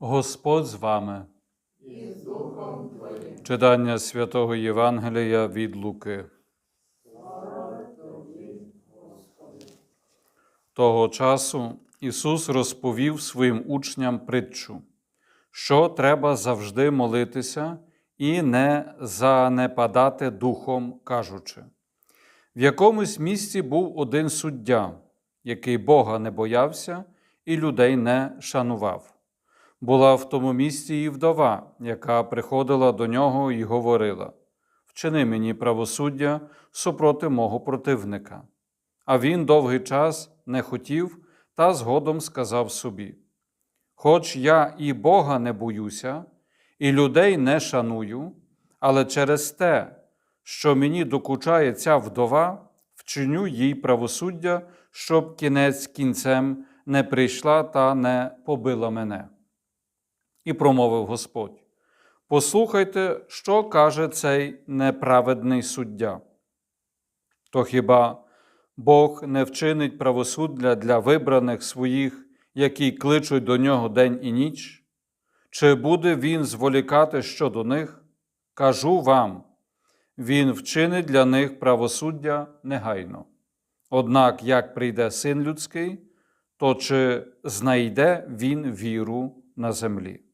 Господь з вами. І з Духом Твоїм. Читання святого Євангелія від Луки. Того часу Ісус розповів своїм учням притчу, що треба завжди молитися і не занепадати духом, кажучи. В якомусь місці був один суддя, який Бога не боявся і людей не шанував. Була в тому місці і вдова, яка приходила до нього і говорила: Вчини мені правосуддя супроти мого противника. А він довгий час не хотів та згодом сказав собі: Хоч я і Бога не боюся, і людей не шаную, але через те, що мені докучає ця вдова, вчиню їй правосуддя, щоб кінець кінцем не прийшла та не побила мене. І промовив Господь: Послухайте, що каже цей неправедний суддя. То хіба Бог не вчинить правосуддя для вибраних своїх, які кличуть до нього день і ніч? Чи буде він зволікати щодо них? Кажу вам, він вчинить для них правосуддя негайно. Однак, як прийде син людський, то чи знайде він віру на землі?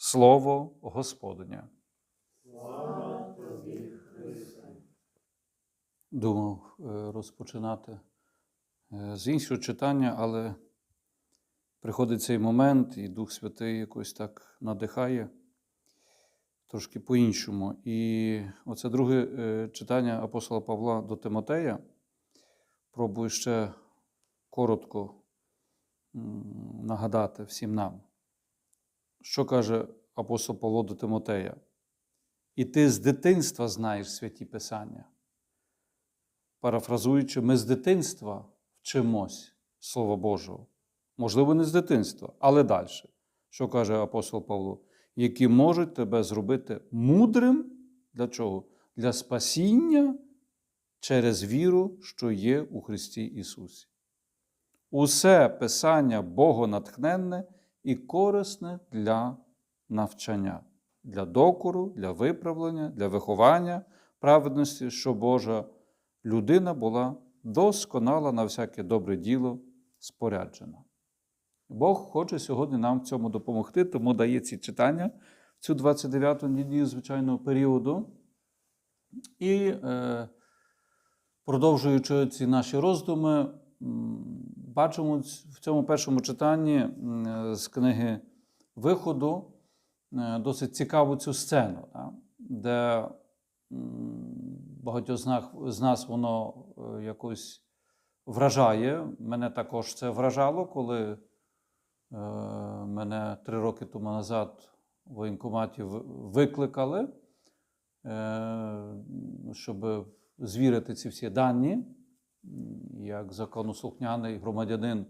Слово Господня. Думав е, розпочинати е, з іншого читання, але приходить цей момент, і Дух Святий якось так надихає трошки по-іншому. І оце друге е, читання апостола Павла до Тимотея. Пробую ще коротко нагадати всім нам. Що каже апостол Павло до Тимотея? І ти з дитинства знаєш святі Писання. Парафразуючи, ми з дитинства вчимось Слова Божого. Можливо, не з дитинства, але далі. Що каже апостол Павло? Які можуть тебе зробити мудрим для чого? Для спасіння через віру, що є у Христі Ісусі. Усе Писання богонатхненне і корисне для навчання, для докору, для виправлення, для виховання праведності, що Божа людина була досконала на всяке добре діло споряджена. Бог хоче сьогодні нам в цьому допомогти, тому дає ці читання в цю 29-ту неділю звичайного періоду. І, е, продовжуючи ці наші роздуми, бачимо в цьому першому читанні з книги Виходу е, досить цікаву цю сцену, де багатьох з нас, воно е, якось вражає. Мене також це вражало, коли е, мене три роки тому назад в воєнкоматі викликали, е, щоб звірити ці всі дані. Як законослухняний громадянин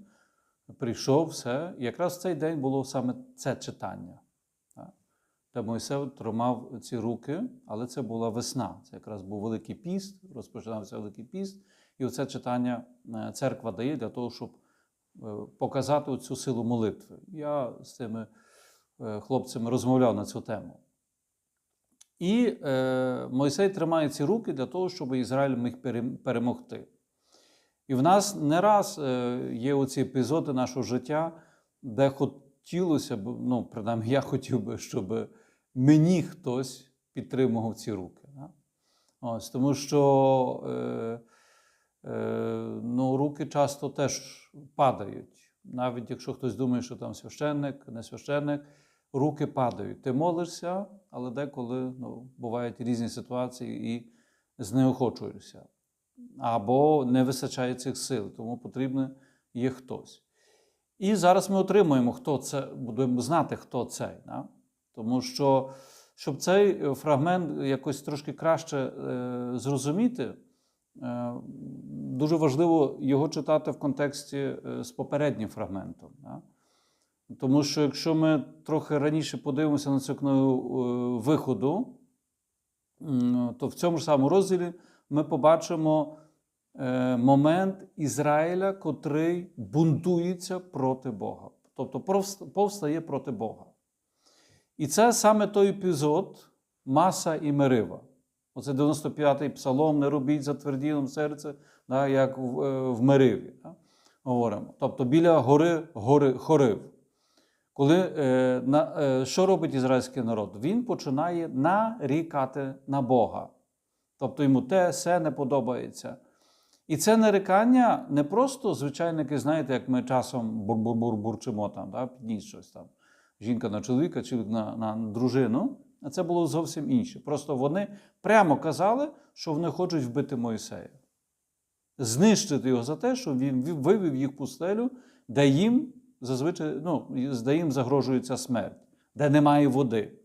прийшов, все. І якраз в цей день було саме це читання. так, Де Мойсей тримав ці руки, але це була весна. Це якраз був Великий піст, розпочинався Великий піст. І оце читання е, церква дає для того, щоб е, показати цю силу молитви. Я з цими е, хлопцями розмовляв на цю тему. І е, Мойсей тримає ці руки для того, щоб Ізраїль міг перемогти. І в нас не раз е, є оці епізоди нашого життя, де хотілося б, ну, принаймні, я хотів би, щоб мені хтось підтримував ці руки. Ось, тому що е, е, ну, руки часто теж падають. Навіть якщо хтось думає, що там священник, не священник, руки падають. Ти молишся, але деколи ну, бувають різні ситуації і знеохочуєшся. Або не вистачає цих сил, тому потрібно є хтось. І зараз ми отримуємо, хто це, будемо знати, хто цей. Да? Тому що, щоб цей фрагмент якось трошки краще е, зрозуміти, е, дуже важливо його читати в контексті е, з попереднім фрагментом. Да? Тому що якщо ми трохи раніше подивимося на цю книгу е, виходу, то в цьому ж самому розділі ми побачимо е, момент Ізраїля, котрий бунтується проти Бога. тобто повстає проти Бога. І це саме той епізод Маса і Мерива. Оце 95-й псалом, не робіть затверділим серце, да, як в, е, в Мериві. Да, говоримо. Тобто біля гори, гори Хорив. Коли, е, на, е, що робить ізраїльський народ? Він починає нарікати на Бога. Тобто йому те, все не подобається. І це нарікання не просто звичайники, знаєте, як ми часом бур-бур-бур бурчимо там, да, підніс щось там. Жінка на чоловіка, чоловік на, на дружину. А це було зовсім інше. Просто вони прямо казали, що вони хочуть вбити Моїсея. Знищити його за те, що він вивів їх пустелю, де їм зазвичай ну, де їм загрожується смерть, де немає води.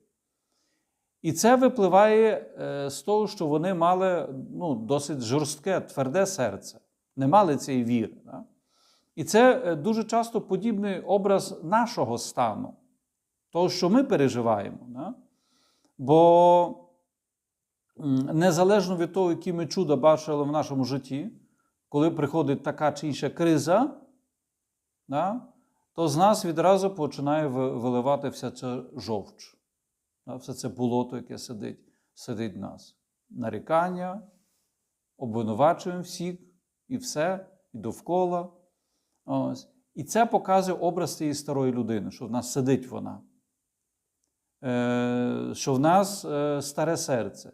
І це випливає е, з того, що вони мали ну, досить жорстке, тверде серце, не мали цієї віри. Да? І це е, дуже часто подібний образ нашого стану, того, що ми переживаємо. Да? Бо незалежно від того, які ми чуда бачили в нашому житті, коли приходить така чи інша криза, да, то з нас відразу починає виливати вся ця жовч, все це болото, яке сидить, сидить нас. Нарікання, обвинувачуємо всіх і все, і довкола. Ось. І це показує образ цієї старої людини, що в нас сидить вона. Е, що в нас е, старе серце,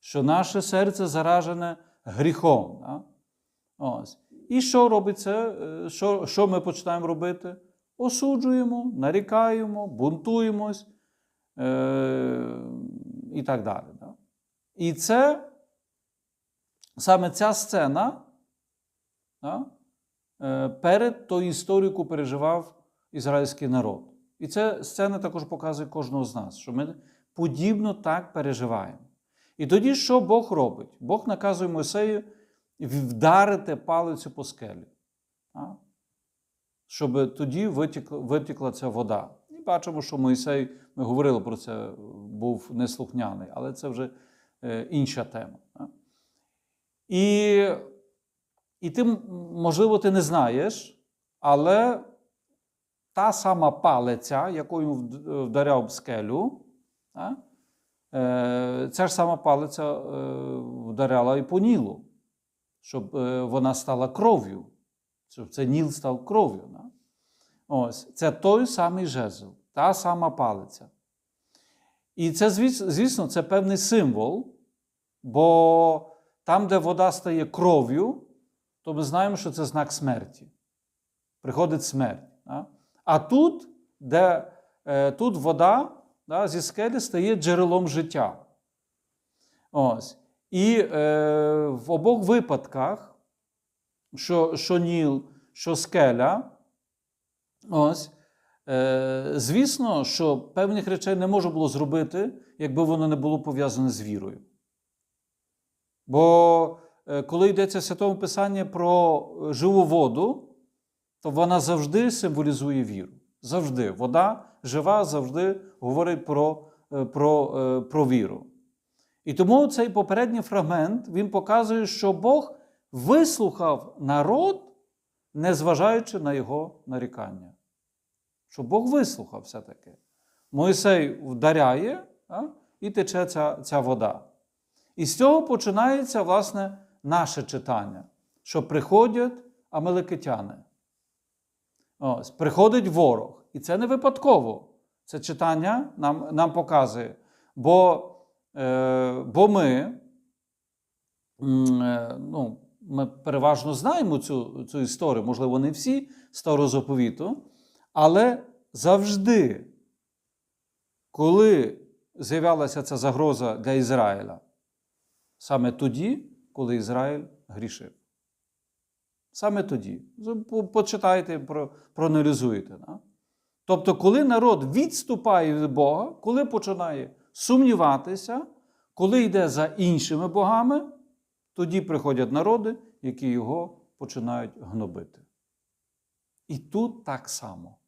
що наше серце заражене гріхом. Да? Ось. І що робиться? Е, Що, що ми починаємо робити? Осуджуємо, нарікаємо, бунтуємось і так далі. Да? І це саме ця сцена е, перед тою історією, яку переживав ізраїльський народ. І ця сцена також показує кожного з нас, що ми подібно так переживаємо. І тоді що Бог робить? Бог наказує Мойсею вдарити палицю по скелі, щоб тоді витікла ця вода. Бачимо, що Мойсей, ми говорили про це, був неслухняний, але це вже е, інша тема. І, і ти, можливо, ти не знаєш, але та сама палиця, якою вдаряв скелю, е, ця ж сама палиця е, вдаряла і по Нілу, щоб вона стала кров'ю, щоб це Ніл став кров'ю. Ось, це той самий жезл, та сама палиця. І це, звісно, це певний символ, бо там, де вода стає кров'ю, то ми знаємо, що це знак смерті. Приходить смерть. Да? А тут, де е, тут вода да, зі скелі стає джерелом життя. Ось. І е, в обох випадках, що, що Ніл, що скеля, ось, е, звісно, що певних речей не можна було зробити, якби воно не було пов'язане з вірою. Бо е, коли йдеться в Святому Писанні про живу воду, то вона завжди символізує віру. Завжди. Вода жива завжди говорить про, е, про, е, про віру. І тому цей попередній фрагмент він показує, що Бог вислухав народ, незважаючи на його нарікання. Що Бог вислухав все-таки. Мойсей вдаряє а, і тече ця, ця вода. І з цього починається, власне, наше читання, що приходять амеликитяни. Ось, приходить ворог. І це не випадково. Це читання нам, нам показує. Бо, е, бо ми, е, ну, ми переважно знаємо цю, цю історію, можливо, не всі старого заповіту, але завжди, коли з'являлася ця загроза для Ізраїля, саме тоді, коли Ізраїль грішив. Саме тоді. Почитайте, проаналізуйте. Да? Тобто, коли народ відступає від Бога, коли починає сумніватися, коли йде за іншими богами, тоді приходять народи, які його починають гнобити. І тут так само.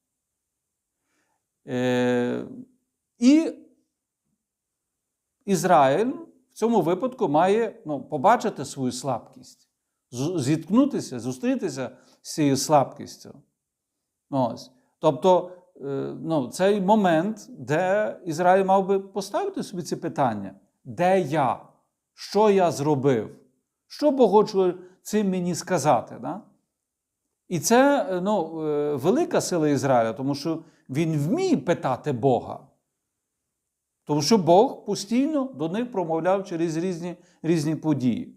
Е, і Ізраїль в цьому випадку має ну, побачити свою слабкість, зіткнутися, зустрітися з цією слабкістю. Ось. Тобто, е, ну, цей момент, де Ізраїль мав би поставити собі ці питання: де я? Що я зробив? Що хоче цим мені сказати? Да? І це е, ну, велика сила Ізраїля, тому що він вміє питати Бога. Тому що Бог постійно до них промовляв через різні, різні події.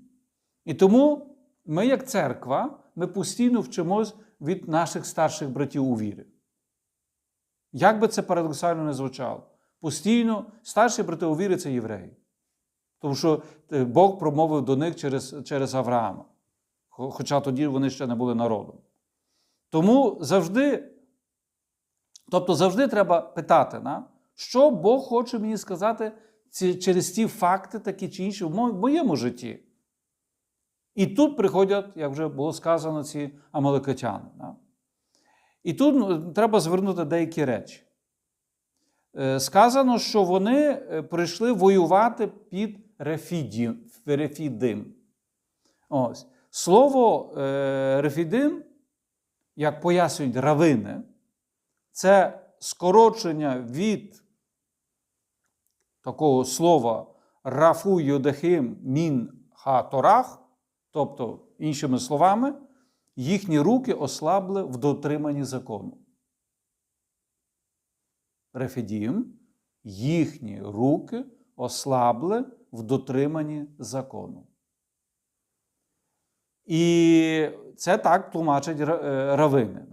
І тому ми, як церква, ми постійно вчимось від наших старших братів у вірі. Як би це парадоксально не звучало, постійно старші брати у вірі це євреї. Тому що е, Бог промовив до них через, через Авраама. Хоча тоді вони ще не були народом. Тому завжди, тобто завжди треба питати, на, що Бог хоче мені сказати через ті факти, такі чи інші в моєму житті. І тут приходять, як вже було сказано, ці амаликитяни. Да? І тут ну, треба звернути деякі речі. Е, Сказано, що вони е, прийшли воювати під Рефідім. Рефідим. Ось. Слово е, Рефідим, як пояснюють равини, це скорочення від такого слова Рафу Йодехим Мін Ха Торах, тобто, іншими словами, їхні руки ослабли в дотриманні закону. Рефідім, їхні руки ослабли в дотриманні закону. І це так тлумачать е, равини.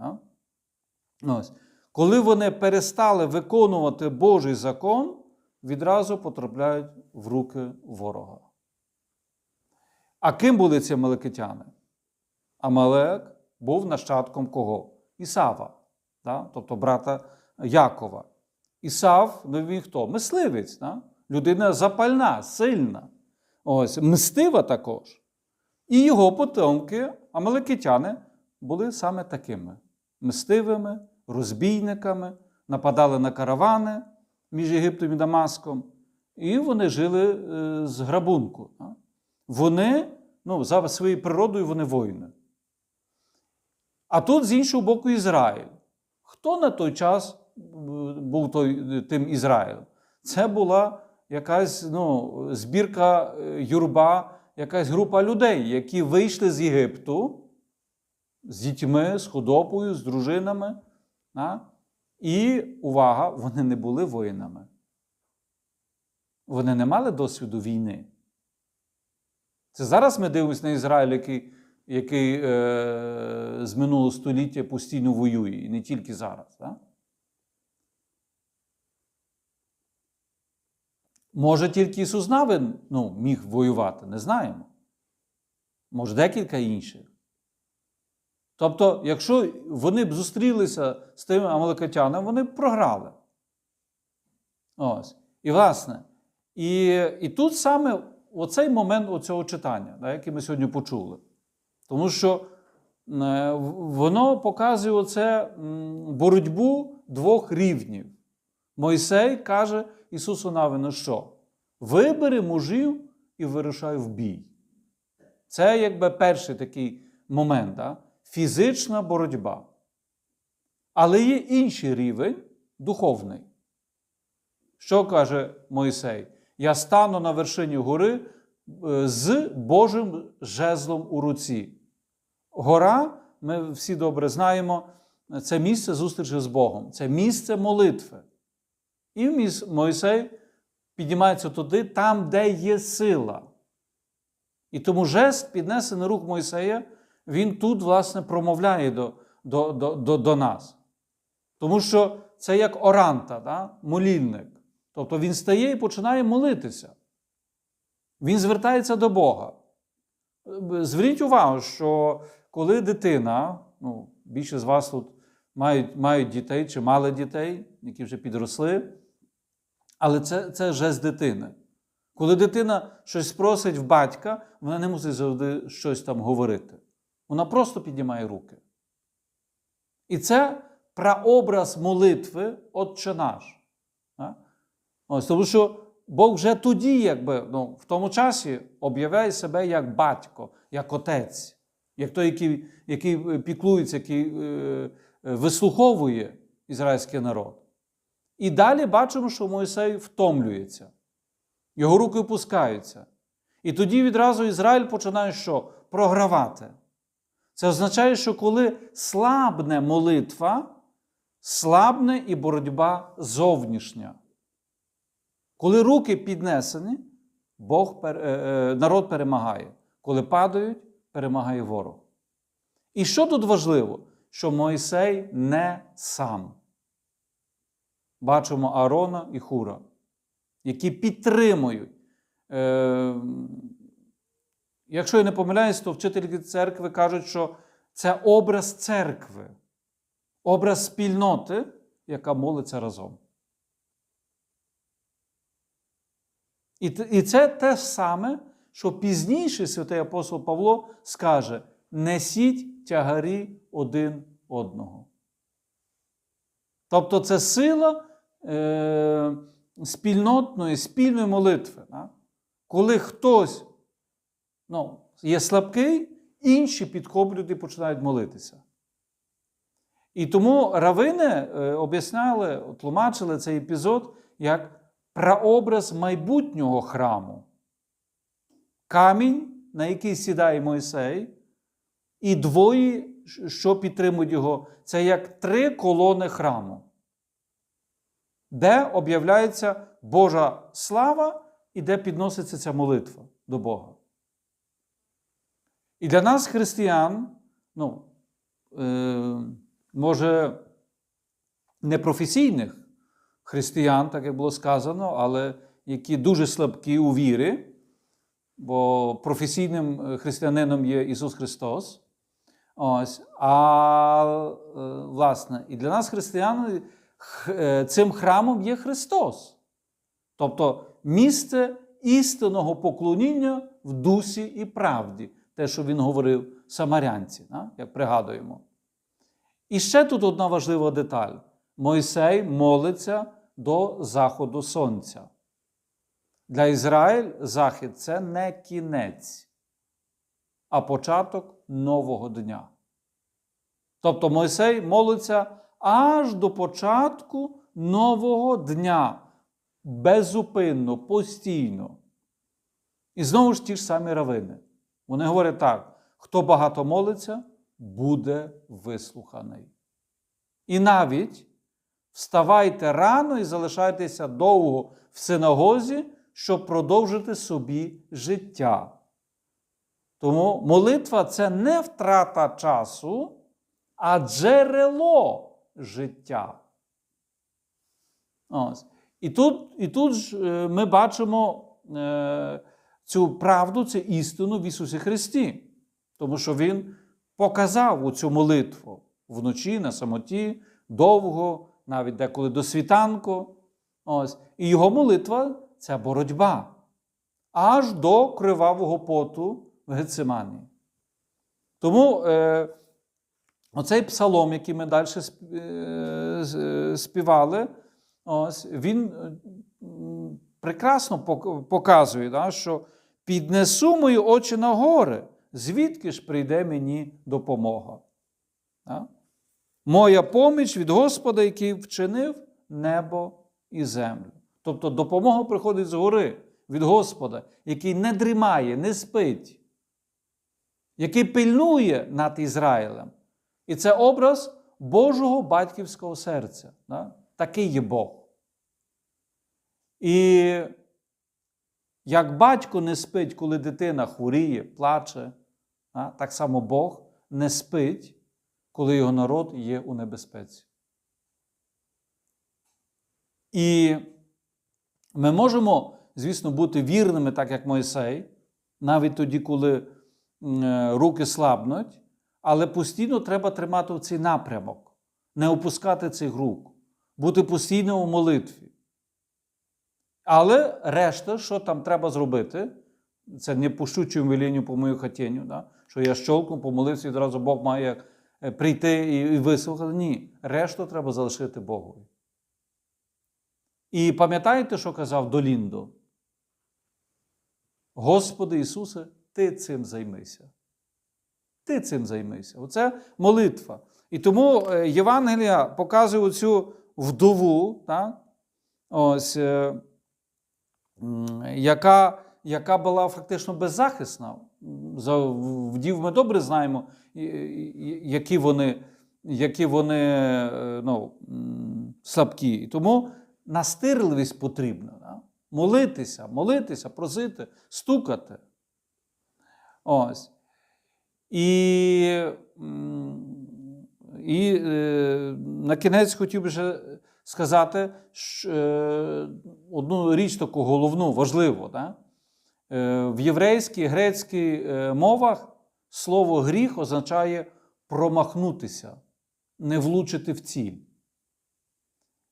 Ось. Коли вони перестали виконувати Божий закон, відразу потрапляють в руки ворога. А ким були ці амалекитяни? Амалек був нащадком кого? Ісава, да? тобто брата Якова. Ісав, ну він хто? Мисливець, да? людина запальна, сильна, ось, мстива також. І його потомки, амалекитяни, були саме такими мстивими, розбійниками, нападали на каравани між Єгиптом і Дамаском, і вони жили е, з грабунку. Вони, ну, за своєю природою, вони воїни. А тут, з іншого боку, Ізраїль. Хто на той час е, був той, тим Ізраїлем? Це була якась ну, збірка е, юрба, якась група людей, які вийшли з Єгипту з дітьми, з худобою, з дружинами. А? І увага, вони не були воїнами. Вони не мали досвіду війни. Це зараз ми дивимося на Ізраїль, який, який е, з минулого століття постійно воює, і не тільки зараз. Да? Може, тільки Ісус Навин ну, міг воювати, не знаємо. Може, декілька інших. Тобто, якщо вони б зустрілися з тими амаликатянами, вони б програли. Ось. І власне, і, і тут саме оцей момент оцього читання, да, який ми сьогодні почули. Тому що е, воно показує оце боротьбу двох рівнів. Мойсей каже Ісусу Навину, що вибери мужів і вирушай в бій. Це якби перший такий момент, да? Фізична боротьба. Але є інший рівень духовний. Що каже Мойсей? Я стану на вершині гори е, з Божим жезлом у руці. Гора, ми всі добре знаємо, це місце зустрічі з Богом, це місце молитви. І Мойсей піднімається туди, там, де є сила. І тому жест, піднесений рук Мойсея, він тут, власне, промовляє до, до, до, до, нас. Тому що це як оранта, да? молільник. Тобто він стає і починає молитися. Він звертається до Бога. Зверніть увагу, що коли дитина, ну, більше з вас тут мають, мають дітей чи мали дітей, які вже підросли, але це, це жест дитини. Коли дитина щось просить в батька, вона не мусить завжди щось там говорити. Вона просто піднімає руки. І це прообраз молитви Отче наш. Ось, тому що Бог вже тоді, якби, ну, в тому часі, об'являє себе як батько, як отець, як той, який, який піклується, який е, е, вислуховує ізраїльський народ. І далі бачимо, що Мойсей втомлюється, його руки опускаються. І тоді відразу Ізраїль починає що? Програвати. Це означає, що коли слабне молитва, слабне і боротьба зовнішня. Коли руки піднесені, Бог, е, е, народ перемагає. Коли падають, перемагає ворог. І що тут важливо? Що Мойсей не сам. Бачимо Аарона і Хура, які підтримують. Е, якщо я не помиляюсь, то вчителі церкви кажуть, що це образ церкви, образ спільноти, яка молиться разом. І, це те саме, що пізніше святий апостол Павло скаже: несіть тягарі один одного. Тобто це сила е, спільнотної, спільної молитви. Да? Коли хтось ну, є слабкий, інші підхоплюють і починають молитися. І тому равини е, об'ясняли, тлумачили цей епізод як прообраз майбутнього храму. Камінь, на який сідає Мойсей, і двоє, що підтримують його, це як три колони храму, де об'являється Божа слава і де підноситься ця молитва до Бога. І для нас, християн, ну, е, може, непрофесійних християн, так як було сказано, але які дуже слабкі у вірі, бо професійним е, християнином є Ісус Христос. Ось, а е, власне, і для нас, християн, е, цим храмом є Христос. Тобто місце істинного поклоніння в дусі і правді, те, що він говорив самарянці, як пригадуємо. І ще тут одна важлива деталь: Мойсей молиться до заходу сонця. Для Ізраїль захід це не кінець, а початок нового дня. Тобто Мойсей молиться аж до початку нового дня, безупинно, постійно. І знову ж ті ж самі равини. Вони говорять так: хто багато молиться, буде вислуханий. І навіть вставайте рано і залишайтеся довго в синагозі, щоб продовжити собі життя. Тому молитва це не втрата часу, а джерело життя. Ось. І тут, і тут ж е, ми бачимо е, цю правду, цю істину в Ісусі Христі, тому що Він показав цю молитву вночі, на самоті, довго, навіть деколи до світанку. Ось. І його молитва це боротьба аж до кривавого поту в Гецимані. Тому е, оцей псалом, який ми далі е, е, співали, ось, він прекрасно показує, да, що піднесу мої очі на гори, звідки ж прийде мені допомога. Да? Моя поміч від Господа, який вчинив небо і землю. Тобто допомога приходить згори від Господа, який не дрімає, не спить, який пильнує над Ізраїлем. І це образ Божого батьківського серця. Да? Такий є Бог. І як батько не спить, коли дитина хворіє, плаче, так само Бог не спить, коли його народ є у небезпеці. І ми можемо, звісно, бути вірними, так як Мойсей, навіть тоді, коли е, руки слабнуть, але постійно треба тримати цей напрямок, не опускати цих рук, бути постійно у молитві. Але решта, що там треба зробити, це не по щучому велінню по мою хатінню, да? що я щолком помолився і одразу Бог має е, прийти і, вислухати. Ні, решту треба залишити Богові. І пам'ятаєте, що казав Доліндо? Господи Ісусе, Ти цим займися. Ти цим займися. Оце молитва. І тому е, Євангелія показує цю вдову, так? Ось, е, яка, яка була фактично беззахисна. За вдів ми добре знаємо, які вони, які вони е, ну, слабкі. Тому настирливість потрібна. Да? Молитися, молитися, просити, стукати. Ось. І, і е, на кінець хотів би ще сказати що, е, одну річ таку головну, важливу. Да? Е, в єврейській, грецькій е, мовах слово гріх означає промахнутися, не влучити в ціль.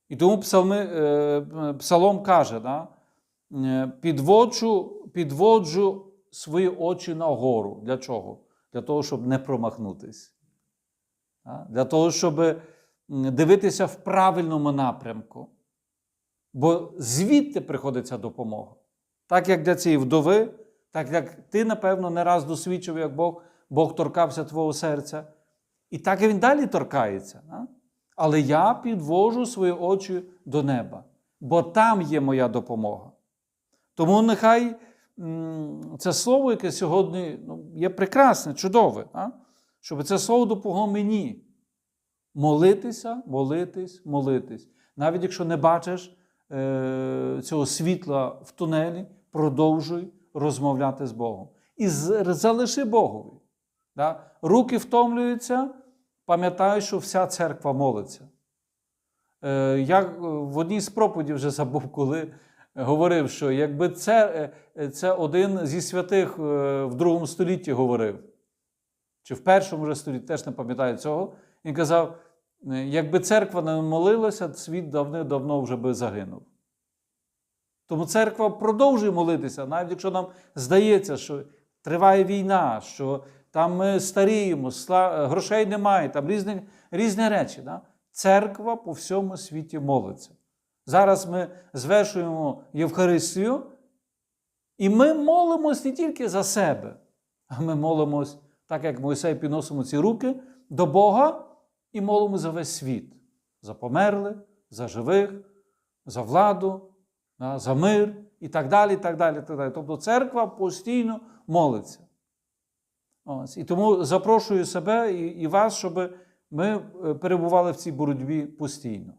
І тому псалми, е, псалом каже, да? е, підводжу, підводжу свої очі нагору. Для чого? Для того, щоб не промахнутись. Да? Для того, щоб дивитися в правильному напрямку. Бо звідти приходиться допомога. Так як для цієї вдови, так як ти, напевно, не раз досвідчив, як Бог, Бог торкався твого серця. І так і він далі торкається. Да? Але я підвожу свої очі до неба, бо там є моя допомога. Тому нехай це слово, яке сьогодні ну, є прекрасне, чудове, а? щоб це слово допомогло мені молитися, молитись, молитись. Навіть якщо не бачиш е, цього світла в тунелі, продовжуй розмовляти з Богом. І залиши Богові. Да? Руки втомлюються, пам'ятай, що вся церква молиться. Е, Я е, в одній з проповідей вже забув, коли говорив, що якби це, е, це один зі святих е, в другому столітті говорив, чи в першому вже столітті, теж не пам'ятаю цього, він казав, якби церква не молилася, світ давно-давно вже би загинув. Тому церква продовжує молитися, навіть якщо нам здається, що триває війна, що там ми старіємо, грошей немає, там різні, різні речі. Да? Церква по всьому світі молиться. Зараз ми звершуємо Євхаристію, і ми молимось не тільки за себе, а ми молимось, так як Мойсей підносимо ці руки до Бога і молимо за весь світ, за померлих, за живих, за владу, за мир і так далі. так далі, так далі. Тобто церква постійно молиться. Ось. І тому запрошую себе і, і вас, щоб ми е, перебували в цій боротьбі постійно.